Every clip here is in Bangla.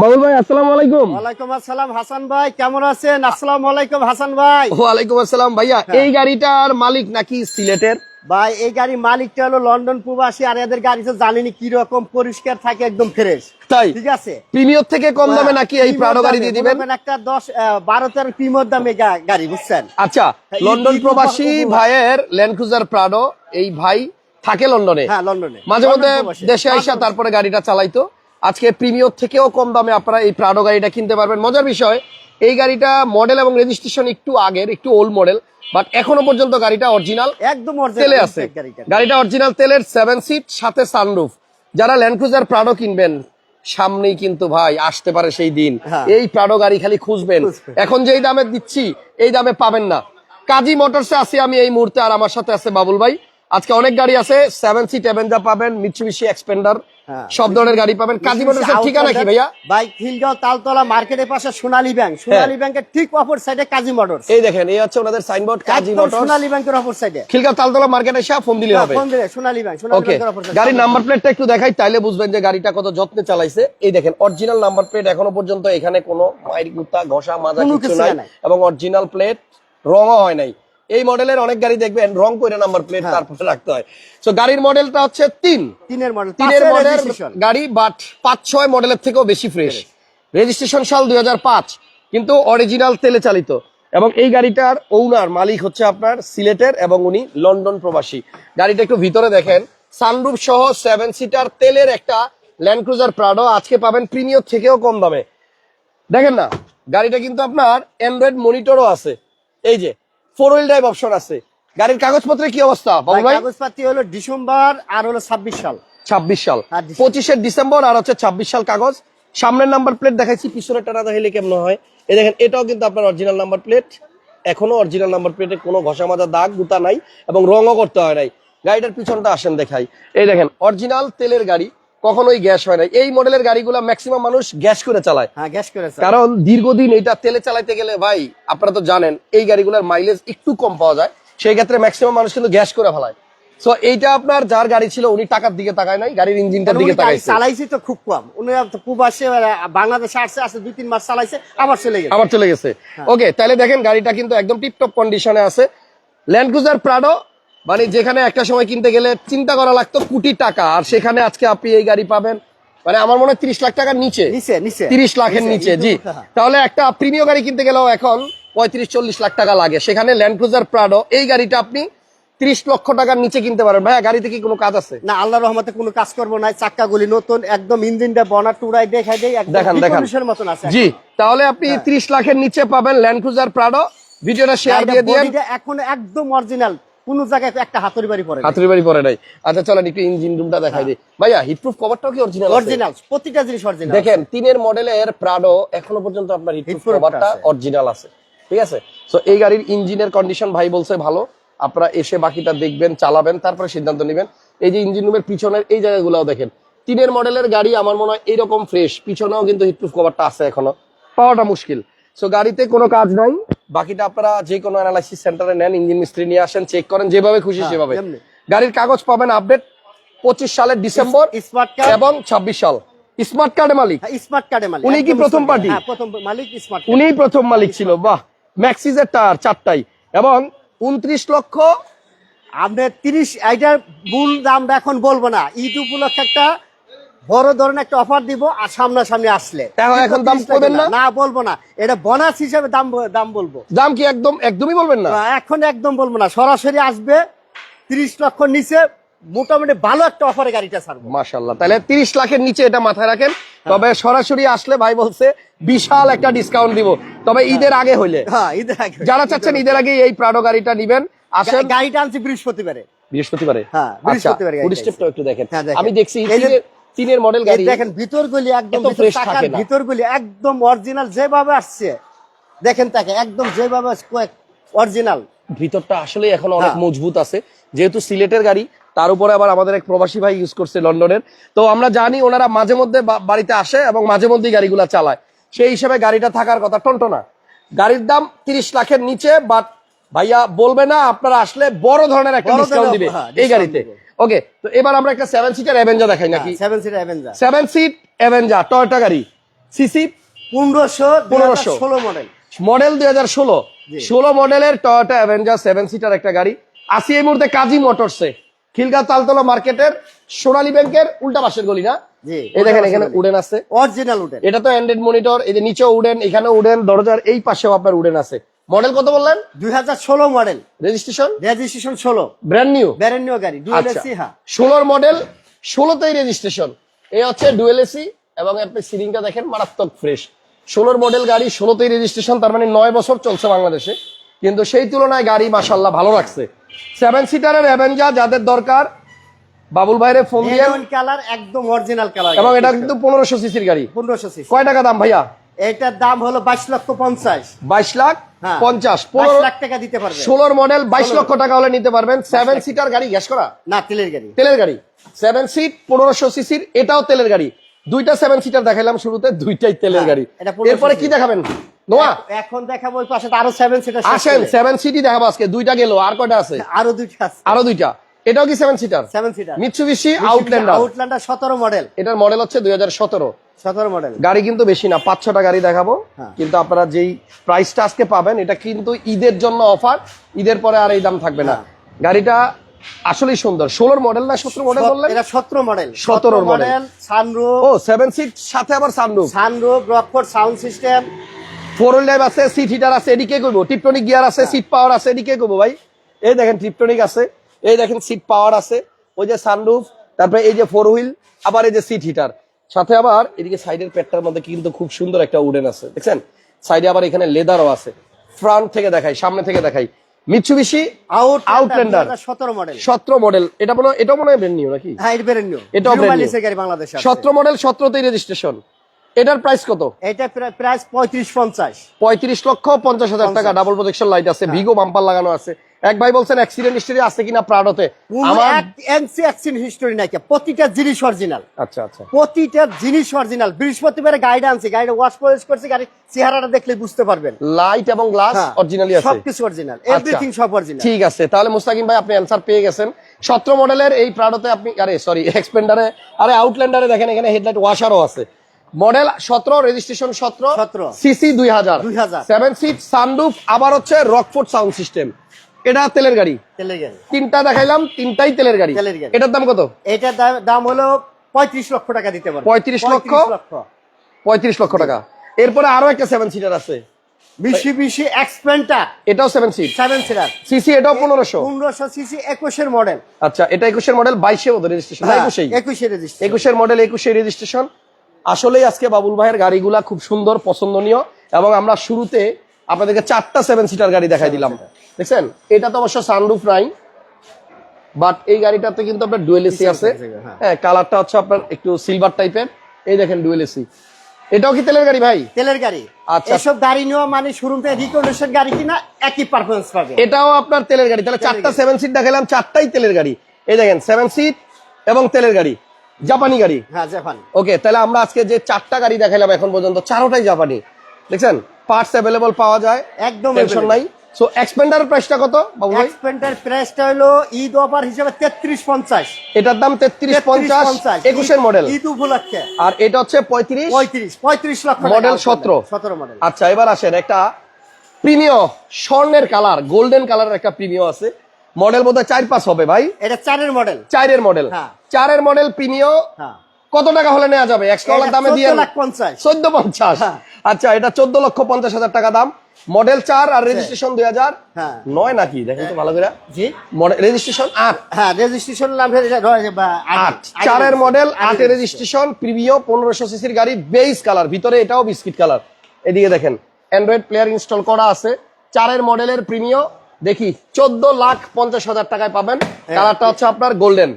বাবুল ভাই আসসালামু আলাইকুম। ওয়ালাইকুম আসসালাম হাসান ভাই কেমন আছেন? আসসালামু আলাইকুম হাসান ভাই। ওয়ালাইকুম আসসালাম ভাইয়া এই গাড়িটার মালিক নাকি সিলেটের? ভাই এই গাড়ি মালিকটা হলো লন্ডন প্রবাসী আর এদের গাড়ি তো জানেনি কি রকম পরিষ্কার থাকে একদম ফ্রেশ তাই? ঠিক আছে? প্রিমিয়র থেকে কম দামে নাকি এই প্রাডো গাড়ি দিয়ে দিবেন? একটা দশ আহ, বারো তেরো দামে গাড়ি বুঝছেন? আচ্ছা লন্ডন প্রবাসী ভাইয়ের ল্যান্ড ক্রুজার প্রাডো এই ভাই থাকে লন্ডনে? হ্যাঁ লন্ডনে। মাঝে মধ্যে দেশে আইসা তারপরে গাড়িটা চালাইতো? আজকে প্রিমিয়র থেকেও কম দামে আপনারা এই প্রাডো গাড়িটা কিনতে পারবেন। মজার বিষয় এই গাড়িটা মডেল এবং রেজিস্ট্রেশন একটু আগের একটু ওল্ড মডেল বাট এখনও পর্যন্ত গাড়িটা অরিজিনাল একদম তেলে আছে। গাড়িটা। অরিজিনাল তেলের সেভেন সিট সাথে সানরুফ যারা ল্যান্ড ক্রুজার প্রাডো কিনবেন সামনেই কিন্তু ভাই আসতে পারে সেই দিন। হ্যাঁ। এই প্রাডো গাড়ি খালি খুঁজবেন। খুঁজবেন। এখন যেই দামে দিচ্ছি এই দামে পাবেন না। কাজী মোটরসে আছি আমি এই মুহূর্তে আর আমার সাথে আছে বাবুল ভাই। আজকে অনেক গাড়ি আছে সেভেন সিট এভেঞ্জা পাবেন মিৎসুবিশি এক্সপেন্ডার হ্যাঁ। সব ধরনের গাড়ি পাবেন। কাজী মোটরসের ঠিকানা কি ভাইয়া। ভাই খিলগাঁও তালতলা মার্কেটের পাশে সোনালী ব্যাংক সোনালী ব্যাংকের ঠিক অপর সাইডে কাজী মোটরস এই দেখেন এই হচ্ছে ওনাদের সাইনবোর্ড কাজী মোটরস সোনালী ব্যাংকের অপর সাইডে খিলগাঁও তালতলা মার্কেটে এসে ফোন দিলে হবে। ফোন দিলে সোনালী ব্যাংক সোনালী ব্যাংকের অপর সাইডে গাড়ির নাম্বার প্লেটটা একটু দেখাই তাইলে বুঝবেন যে গাড়িটা কত যত্নে চালাইছে। এই দেখেন অরিজিনাল নাম্বার প্লেট এখনও পর্যন্ত এখানে কোনো মাইর গুতা ঘষা মাজা কিছু নাই। এবং অরিজিনাল প্লেট রঙও হয় নাই। এই মডেলের অনেক গাড়ি দেখবেন রং করে নাম্বার প্লেট। তারপরে রাখতে হয়। তো গাড়ির মডেলটা হচ্ছে তিন। তিনের মডেল তিনের মডেল গাড়ি বাট পাঁচ ছয় মডেলের থেকেও বেশি ফ্রেশ রেজিস্ট্রেশন সাল দুই হাজার পাঁচ কিন্তু অরিজিনাল তেলে চালিত। এবং এই গাড়িটার ওনার মালিক হচ্ছে আপনার সিলেটের এবং উনি লন্ডন প্রবাসী। গাড়িটা একটু ভিতরে দেখেন। সানরুফ সহ সেভেন সিটার তেলের একটা ল্যান্ড ক্রুজার প্রাডো আজকে পাবেন প্রিমিয়র থেকেও কম দামে। দেখেন না গাড়িটা কিন্তু আপনার অ্যান্ড্রয়েড মনিটরও আছে। এই যে ফোর হুইল ড্রাইভ অপশন আছে। গাড়ির কাগজপত্রের কি অবস্থা? বাবু ভাই হলো ডিসেম্বর আর হলো ছাব্বিশ সাল। ছাব্বিশ সাল। হ্যাঁ, ডিসেম্বর। পঁচিশের ডিসেম্বর আর হচ্ছে ছাব্বিশ সাল কাগজ। সামনের নাম্বার প্লেট দেখাইছি পিছনের টানা দেখাইলে কেমন হয়? এই দেখেন এটাও কিন্তু আপনার অরিজিনাল নাম্বার প্লেট এখনও অরিজিনাল নাম্বার প্লেটে কোনো ঘষা মাজা দাগ গুতা নাই এবং রঙও করতে হয় নাই। গাড়িটার পিছনটা আসেন দেখাই। এই দেখেন অরিজিনাল তেলের গাড়ি। কখনোই গ্যাস হয় না। এই মডেলের গাড়িগুলো ম্যাক্সিমাম মানুষ গ্যাস করে চালায়। হ্যাঁ গ্যাস করেছে কারণ দীর্ঘদিন এটা তেলে চালাইতে গেলে ভাই আপনারা তো জানেন এই গাড়িগুলোর মাইলেজ একটু কম পাওয়া যায়। সেই ক্ষেত্রে ম্যাক্সিমাম মানুষ কিন্তু গ্যাস করে ফেলায়। সো এইটা আপনার যার গাড়ি ছিল উনি টাকার দিকে তাকায় নাই গাড়ির ইঞ্জিনটার দিকে গাড়ি তাকাইছে। চালাইছি তো খুব কম। উনি তো প্রবাসে বাংলাদেশে আসছে আসছে দুই তিন মাস চালাইছে আবার চলে গেছে। আবার চলে গেছে। ওকে তাহলে দেখেন গাড়িটা কিন্তু একদম টিপটপ কন্ডিশনে আছে। ল্যান্ড ক্রুজার প্রাডো মানে যেখানে একটা সময় কিনতে গেলে চিন্তা করা লাগতো কোটি টাকা আর সেখানে আজকে আপনি এই গাড়ি পাবেন। মানে আমার মনে হয় তিরিশ লাখ টাকার নিচে। তিরিশ লাখের নিচে জি। হ্যাঁ। তাহলে একটা প্রিমিয় গাড়ি কিনতে গেলেও এখন পঁয়ত্রিশ চল্লিশ লাখ টাকা লাগে। সেখানে ল্যান্ড ক্রুজার প্রাডো এই গাড়িটা আপনি তিরিশ লক্ষ টাকার নিচে কিনতে পারেন ভাইয়া গাড়িতে কি কোনো কাজ আছে? না আল্লাহ রহমতে কোনো কাজ করব না চাক্কাগুলি নতুন একদম ইঞ্জিনটা বনা টুরাই দেখাই দেয় দেখান, দেখান। মতন আছে জি তাহলে আপনি হ্যাঁ। তিরিশ লাখের নিচে পাবেন ল্যান্ড ক্রুজার প্রাডো ভিডিওটা শেয়ার দিয়ে দিয়ে এখন একদম অরিজিনাল কোন জায়গায় একটা হাতুড়ি বাড়ি পড়ে হাতুড়ি বাড়ি পরে নাই। আচ্ছা চলেন একটু ইঞ্জিন রুমটা দেখাই দিই। ভাইয়া হিটপ্রুফ কভারটাও কি অরিজিনাল অরিজিনাল প্রতিটা জিনিস অরিজিনাল দেখেন তিনের মডেলের প্রাডো এখনও পর্যন্ত আপনার হিটপ্রুফ কভারটা অরিজিনাল আছে। ঠিক আছে? সো এই গাড়ির ইঞ্জিনের কন্ডিশন ভাই বলছে ভালো। আপনারা এসে বাকিটা দেখবেন চালাবেন তারপরে সিদ্ধান্ত নেবেন। এই যে ইঞ্জিন রুমের পিছনের এই জায়গাগুলোও দেখেন। তিনের মডেলের গাড়ি আমার মনে হয় এইরকম ফ্রেশ পিছনেও কিন্তু হিটপ্রুফ কভারটা আছে এখনও। পাওয়াটা মুশকিল। সো গাড়িতে কোনো কাজ নাই। বাকিটা আপনারা যে কোনো অ্যানালাইসিস সেন্টারে নেন ইঞ্জিন মিস্ত্রি নিয়ে আসেন চেক করেন যেভাবে খুশি হ্যাঁ, সেভাবে। গাড়ির কাগজ পাবেন আপডেট পঁচিশ সালের ডিসেম্বর স্মার্ট কার্ড এবং ছাব্বিশ সাল। স্মার্ট কার্ডে মালিক। স্মার্ট কার্ডে মালিক। উনি কি প্রথম পার্টি হ্যাঁ প্রথম মালিক স্মার্ট উনিই প্রথম মালিক ছিল। বাহ! ম্যাক্সিজের টায়ার চারটাই। এবং উনত্রিশ লক্ষ আমরা তিরিশ এইটার মূল দামটা এখন বলব না। ঈদ উপলক্ষে একটা বড় ধরনের একটা অফার দিব আর সামনাসামনি আসলে। এখন- দাম 30 করবেন না? না বলব না। এটা বোনাস হিসেবে দাম দাম বলব। দাম কি একদম একদমই বলবেন না? এখন একদম বলব না। সরাসরি আসবে তিরিশ লক্ষ নিচে মোটামুটি ভালো একটা অফারে গাড়িটা ছাড়বো। মাশাল্লাহ তাহলে তিরিশ লাখের নিচে এটা মাথায় রাখেন। তবে সরাসরি আসলে ভাই বলছে বিশাল একটা ডিসকাউন্ট দিব। তবে ঈদের আগে হইলে। হ্যাঁ ঈদের যারা চাচ্ছেন ঈদের আগে এই প্রাডো গাড়িটা নিবেন আসেন। গা- গাড়িটা আনছি বৃহস্পতিবারে। বৃহস্পতিবারে? হ্যাঁ, আচ্ছা বৃহস্পতিবারে একটু দেখেন। হ্যাঁ, আমি দেখছি তিনের- মডেল গাড়ি। দেখেন ভিতর গুলি একদম fresh থাকে না। ভিতর গুলি একদম অরিজিনাল যেভাবে আসছে দেখেন তাকে একদম যেভাবে অরিজিনাল ভিতরটা আসলে এখন অনেক হ্যাঁ। মজবুত আছে। যেহেতু সিলেটের গাড়ি তার উপরে আবার আমাদের এক প্রবাসী ভাই ইউজ করছে লন্ডনের তো আমরা জানি ওনারা মাঝে মধ্যে বাড়িতে আসে এবং মাঝে মধ্যেই গাড়িগুলা চালায়। সেই হিসেবে গাড়িটা থাকার কথা টনটনা। গাড়ির দাম তিরিশ লাখের নিচে বাট ভাইয়া বলবে না আপনারা আসলে বড় ধরনের একটা ডিসকাউন্ট দিবে হ্যাঁ, এই গাড়িতে। ওকে তো এবার আমরা একটা সেভেন সিটার অ্যাভেঞ্জা দেখাই নাকি? Seven seater Avenger seven seat Avanza Toyota গাড়ি। সিসি পনেরোশো 1500 ষোলো মডেল মডেল দুই হাজার ষোলো। ষোলো মডেলের টয়োটা অ্যাভেঞ্জার সেভেন সিটার একটা গাড়ি। আসি এই মুহূর্তে কাজী মোটরসে খিলগা তালতলা মার্কেটের সোনালী ব্যাংকের উল্টা পাশের গলি না? জি এই দেখেন এখানে উডেন আছে। অরিজিনাল উঠেন এটা তো অ্যান্ড্রয়েড মনিটর এই যে নিচেও উডেন এখানে উডেন দরজার এই পাশেও আপনার উডেন আছে। মডেল কত বললেন? দুই হাজার ষোলো মডেল। রেজিস্ট্রেশন রেজিস্ট্রেশন ষোলো। ব্র্যান্ড নিউ ব্যারেন নিউ গাড়ি ডুয়েল আচ্ছা। এসি হ্যাঁ। ষোলোর মডেল ষোলোতেই রেজিস্ট্রেশন এই হচ্ছে ডুয়েল এসি এবং আপনি সিলিংটা দেখেন মারাত্মক ফ্রেশ ষোলোর মডেল গাড়ি ষোলোতেই রেজিস্ট্রেশন তার মানে নয় বছর চলছে বাংলাদেশে। কিন্তু সেই তুলনায় গাড়ি মাসাল্লাহ ভালো রাখছে। সেভেন সিটারের অ্যাভেঞ্জার যাদের দরকার বাবুল ভাইরে ফোন দিয়ে। কালার একদম অরিজিনাল কালার এবং এটা কিন্তু পনেরোশো সিসির গাড়ি। পনেরোশো সিসি কয় টাকা দাম ভাইয়া? এটার দাম হলো বাইশ লক্ষ পঞ্চাশ। বাইশ লাখ হ্যাঁ পঞ্চাশ। পনেরো লাখ টাকা দিতে পারবে। ষোলোর মডেল বাইশ লক্ষ টাকা হলে নিতে পারবেন। সেভেন সিটার গাড়ি গ্যাস করা? না তেলের গাড়ি। তেলের গাড়ি। সেভেন সিট পনেরোশো সিসির এটাও তেলের গাড়ি। দুইটা সেভেন সিটার দেখাইলাম শুরুতে দুইটাই তেলের হ্যাঁ, গাড়ি। এরপরে কি দেখাবেন? নোয়া? এখন দেখাবো ওই পাশে আরও সেভেন সিটার আসেন সেভেন সিটই দেখাবো আজকে। দুইটা গেল আর কয়টা আছে? আরও দুইটা আছে। আরও দুইটা। এটাও কি seven seater seven seater Mitsubishi Outlander Outlander সতেরো মডেল এটার মডেল হচ্ছে দুই হাজার সতেরো। সতেরো মডেল। গাড়ি কিন্তু বেশি না পাঁচ ছটা গাড়ি দেখাবো। হ্যাঁ। কিন্তু আপনারা যেই প্রাইসটা আজকে পাবেন এটা কিন্তু ঈদের জন্য অফার ঈদের পরে আর এই দাম থাকবে না। হ্যাঁ। গাড়িটা আসলেই সুন্দর। ষোলোর মডেল না সতেরো মডেল বললেন? এটা সতেরো মডেল সতেরো মডেল সানরুফ ও সেভেন সিট সাথে আবার sunroof sunroof Rockford sound system four wheel drive আছে সিট হিটার আছে এদিকে করব টিপটনিক গিয়ার আছে সিট পাওয়ার আছে এদিকে করব ভাই। এই দেখেন টিপটনিক আছে এই দেখেন সিট পাওয়ার আছে। ওই যে সানরুফ তারপরে এই যে ফোর হুইল আবার এই যে সিট হিটার সাথে আবার এদিকে সাইডের পেটটার মধ্যে কিন্তু খুব সুন্দর একটা উডেন আছে। দেখছেন? সাইডে আবার এখানে লেদারও আছে। ফ্রন্ট থেকে দেখাই সামনে থেকে দেখাই। আউট মডেল সতেরো মডেল এটা মনে হয় এটাও মনে হয় ব্র্যান্ড নিউ নাকি? হ্যাঁ এটা নিউ। গাড়ি বাংলাদেশে মডেল রেজিস্ট্রেশন এটার প্রাইস কত? এটা প্রাইস পঁয়ত্রিশ পঞ্চাশ। পঁয়ত্রিশ লক্ষ পঞ্চাশ হাজার টাকা। ডাবল লাইট আছে ভিগো বাম্পার লাগানো আছে। এক ভাই বলছেন অ্যাক্সিডেন্ট হিস্টরি আছে কিনা প্রাডোতে আমার এনসি অ্যাক্সিন হিস্টোরি নাকি প্রতিটা জিনিস অরিজিনাল আচ্ছা আচ্ছা। প্রতিটা জিনিস অরিজিনাল বৃহস্পতিবারে গাড়িটা আনছি গাড়িটা ওয়াশ পলিশ করছি গাড়ি চেহারাটা দেখলে বুঝতে পারবেন। লাইট এবং গ্লাস হ্যাঁ, অরিজিনালি আছে। সবকিছু অরিজিনাল এভরিথিং সব অরিজিনাল ঠিক আছে তাহলে মুস্তাকিম ভাই আপনি অ্যান্সার পেয়ে গেছেন। সতেরো মডেলের এই প্রাডোতে আপনি আরে সরি এক্সপেন্ডারে আরে আউটল্যান্ডারে দেখেন এখানে হেডলাইট ওয়াশারও আছে। মডেল সতেরো রেজিস্ট্রেশন সতেরো। 17 সিসি দুই হাজার। 2000 সেভেন সিট সানরুফ আবার হচ্ছে রকফোর্ড সাউন্ড সিস্টেম এটা তেলের গাড়ি। তেলের গাড়ি। তিনটা দেখাইলাম তিনটাই তেলের গাড়ি। তেলের গাড়ি। এটার দাম কত? এটার দাম- হলো পঁয়ত্রিশ লক্ষ টাকা দিতে পারবে। 35 লক্ষ? পঁয়ত্রিশ লক্ষ। টাকা। এরপরে আরও একটা সেভেন সিটার আছে। এক্সপেন্টার এটাও seven seat seven seater CC এটাও পনেরোশো। পনেরোশো সিসি একুশের মডেল আচ্ছা এটা একুশের মডেল বাইশে রেজিস্ট্রেশন একুশেই। একুশে রেজিস্ট্রেশন একুশের মডেল একুশে রেজিস্ট্রেশন আসলেই আজকে বাবুল ভাইয়ের গাড়িগুলা খুব সুন্দর পছন্দনীয়। এবং আমরা শুরুতে আপনাদেরকে চারটা সেভেন সিটার গাড়ি দেখাই দিলাম। দেখছেন? এটা তো অবশ্য সানরুফ নাই বাট এই গাড়িটাতে কিন্তু আপনার ডুয়েল এসি আছে। হ্যাঁ। হ্যাঁ কালারটা হচ্ছে আপনার একটু সিলভার টাইপের এই দেখেন ডুয়েল এসি এটাও কি তেলের গাড়ি ভাই? তেলের গাড়ি। আচ্ছা। এসব গাড়ি নেওয়া মানে শোরুম থেকে রিকন্ডিশন গাড়ি কিনা একই পারফরমেন্স পাবে। এটাও আপনার তেলের গাড়ি। তাহলে চারটা। সেভেন সিট দেখালাম চারটাই তেলের গাড়ি। এই দেখেন সেভেন সিট এবং তেলের গাড়ি। জাপানি গাড়ি। হ্যাঁ জাপান। ওকে তাহলে আমরা আজকে যে চারটা গাড়ি দেখালাম এখন পর্যন্ত চারোটাই জাপানি। দেখছেন? পার্টস অ্যাভেলেবল পাওয়া যায় একদম টেনশন নাই। সো এক্সপেন্ডার প্রাইসটা কত বাবু ভাই এক্সপেন্টার প্রাইসটা হলো ঈদ অফার হিসেবে তেত্রিশ পঞ্চাশ। এটার দাম তেত্রিশ পঞ্চাশ একুশের মডেল ঈদ উপলক্ষে। আর এটা হচ্ছে পঁয়ত্রিশ। পঁয়ত্রিশ পঁয়ত্রিশ লক্ষ Model 17 সতেরো। মডেল আচ্ছা এবার আসেন একটা প্রিমিয় স্বর্ণের কালার গোল্ডেন কালারের একটা প্রিমিয় আছে। মডেল বোধহয় চার পাঁচ হবে ভাই। এটা চারের মডেল চারের মডেল হ্যাঁ। চারের মডেল প্রিমিয় হ্যাঁ। কত টাকা হলে নেওয়া যাবে? একশো এটা দামে দিয়ে 14 লাখ পঞ্চাশ। চোদ্দ পঞ্চাশ। হ্যাঁ। আচ্ছা এটা চোদ্দ লক্ষ পঞ্চাশ হাজার টাকা দাম। মডেল চার আর রেজিস্ট্রেশন দুই হাজার। হ্যাঁ। নয় নাকি? দেখেন তো ভালো করে। রেজিস্ট্রেশন আট। হ্যাঁ রেজিস্ট্রেশন নাম আট। চারের মডেল আটের রেজিস্ট্রেশন প্রিভিও পনেরোশো সিসির গাড়ি বেইস কালার ভিতরে এটাও বিস্কিট কালার এদিকে দেখেন অ্যান্ড্রয়েড প্লেয়ার ইনস্টল করা আছে। চারের মডেলের প্রিমিয় দেখি চোদ্দ লাখ পঞ্চাশ হাজার টাকায় পাবেন। কালারটা হচ্ছে আপনার গোল্ডেন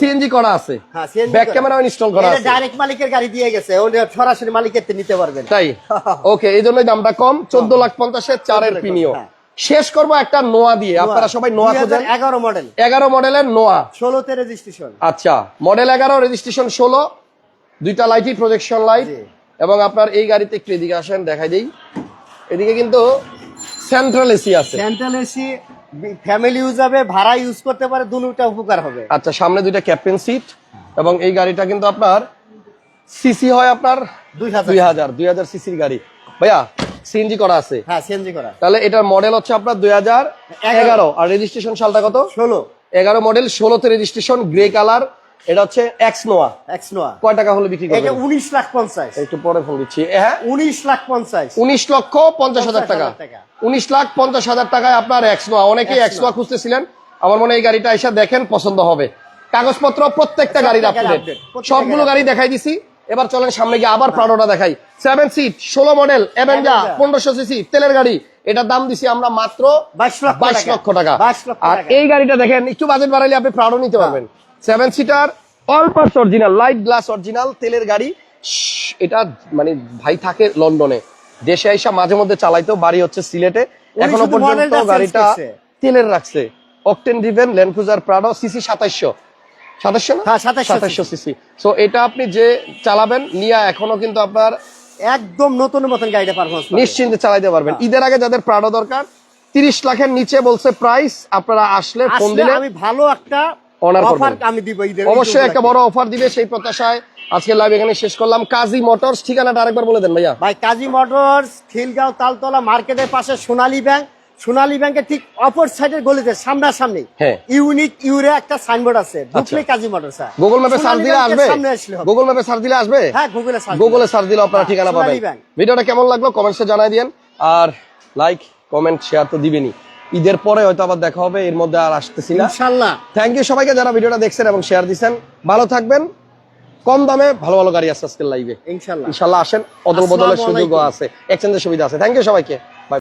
সিএনজি করা আছে। হ্যাঁ ব্যাক করা। ক্যামেরাও ইনস্টল করা আছে। ডাইরেক্ট মালিকের গাড়ি দিয়ে গেছে সরাসরি মালিকের নিতে পারবেন। তাই? ওকে এই জন্যই দামটা কম। চোদ্দ লাখ পঞ্চাশের চারের লাখ, হ্যাঁ। শেষ করব একটা নোয়া দিয়ে। আপনারা সবাই নোয়া খোঁজেন। এগারো মডেল এগারো মডেলের নোয়া ষোলোতে রেজিস্ট্রেশন আচ্ছা মডেল এগারো রেজিস্ট্রেশন ষোলো। দুইটা লাইটই প্রজেকশন লাইট এবং আপনার এই গাড়িতে একটু এদিকে আসেন দেখাই দিই। এদিকে কিন্তু সেন্ট্রাল এসি আছে। সেন্ট্রাল এসি ফ্যামিলি ইউজ হবে ভাড়া ইউজ করতে পারে দুটা উপকার হবে। আচ্ছা সামনে দুইটা ক্যাপ্টেন সিট এবং এই গাড়িটা কিন্তু আপনার সিসি হয় আপনার দুই হাজার। দুই হাজার দুই হাজার সিসির গাড়ি। ভাইয়া সিএনজি করা আছে। হ্যাঁ সিএনজি করা। তাহলে এটার মডেল হচ্ছে আপনার দুই হাজার এগারো। আর রেজিস্ট্রেশন সালটা কত? ষোলো। এগারো মডেল ষোলোতে রেজিস্ট্রেশন গ্রে কালার এটা হচ্ছে এক্স নোয়া এক্স নোয়া কয় টাকা হলে বিক্রি এটা করবেন উনিশ লাখ পঞ্চাশ। একটু পরে ফোন দিচ্ছি। হ্যাঁ? উনিশ লাখ পঞ্চাশ। উনিশ লক্ষ পঞ্চাশ হাজার টাকা। 50,000 টাকা। উনিশ লাখ পঞ্চাশ হাজার টাকায় আপনার এক্স নোয়া অনেকেই এক্স নোয়া খুঁজতেছিলেন। আমার মনে হয় এই গাড়িটা এসে দেখেন পছন্দ হবে। কাগজপত্র প্রত্যেকটা গাড়ির আপডেট সবগুলো গাড়ি দেখাই দিছি। এবার চলেন সামনে গিয়ে আবার প্রাডোটা দেখাই। সেভেন সিট ষোলো মডেল Avenger। পনেরোশো সিসি তেলের গাড়ি। এটার দাম দিছি আমরা মাত্র 22 লক্ষ বাইশ। লক্ষ টাকা। আর এই গাড়িটা দেখেন একটু বাজেট বাড়াইলে আপনি প্রাডো নিতে পারবেন। Seven seater all parts original light glass original তেলের গাড়ি। এটা মানে ভাই থাকে লন্ডনে। দেশে আইসা মাঝে মধ্যে চালাইতো বাড়ি হচ্ছে সিলেটে। এখনও পর্যন্ত গাড়িটা তেলের রাখছে। অকটেন ডিভেন ল্যান্ডক্রুজার প্রাডো সিসি সাতাইশশো। সাতাইশশো না? হ্যাঁ, 2700 সিসি সো এটা আপনি যে চালাবেন নিয়া এখনও কিন্তু আপনার একদম নতুন মতন গাড়িটা পারফরমেন্স নিশ্চিন্তে চালাইতে পারবেন। হ্যাঁ। ঈদের আগে যাদের প্রাডো দরকার তিরিশ লাখের নিচে বলছে প্রাইস আপনারা আসলে ফোন দিলে আমি ভালো একটা Honor অফার আমি দিব অবশ্যই একটা বড় অফার দিবে সেই প্রত্যাশায়। আজকে লাইভ এখানে শেষ করলাম। কাজী মোটরস ঠিকানাটা আরেকবার বলে দেন ভাইয়া। ভাই কাজী মোটরস খিলগাঁও তালতলা মার্কেটের পাশে সোনালী ব্যাংক। সোনালী ব্যাংকের ঠিক অপর সাইডের গলিতে সামনাসামনি হ্যাঁ। ইউনিক ইউরে একটা সাইনবোর্ড আছে। ঢুকলে কাজী মোটরস গুগল ম্যাপে সার্চ দিলে আসবে? গুগল ম্যাপে সার্চ দিলে আসবে? হ্যাঁ গুগলে সার্চ গুগলে সার্চ দিলে আপনারা ঠিকানা পাবেন। ভিডিওটা কেমন লাগল কমেন্টসে জানাই দিয়েন। আর লাইক কমেন্ট শেয়ার তো দিবেনই। ঈদের পরে হয়তো আবার দেখা হবে এর মধ্যে আর আসতেছি না। ইনশাআল্লাহ থ্যাংক ইউ সবাইকে যারা ভিডিওটা দেখছেন এবং শেয়ার দিচ্ছেন ভালো থাকবেন। কম দামে ভালো ভালো গাড়ি আছে আজকের লাইভে ইনশাআল্লাহ ইনশাল্লাহ আসেন। অদল বদলের সুযোগও আছে। এক্সচেঞ্জের সুবিধা আছে। থ্যাংক ইউ সবাইকে।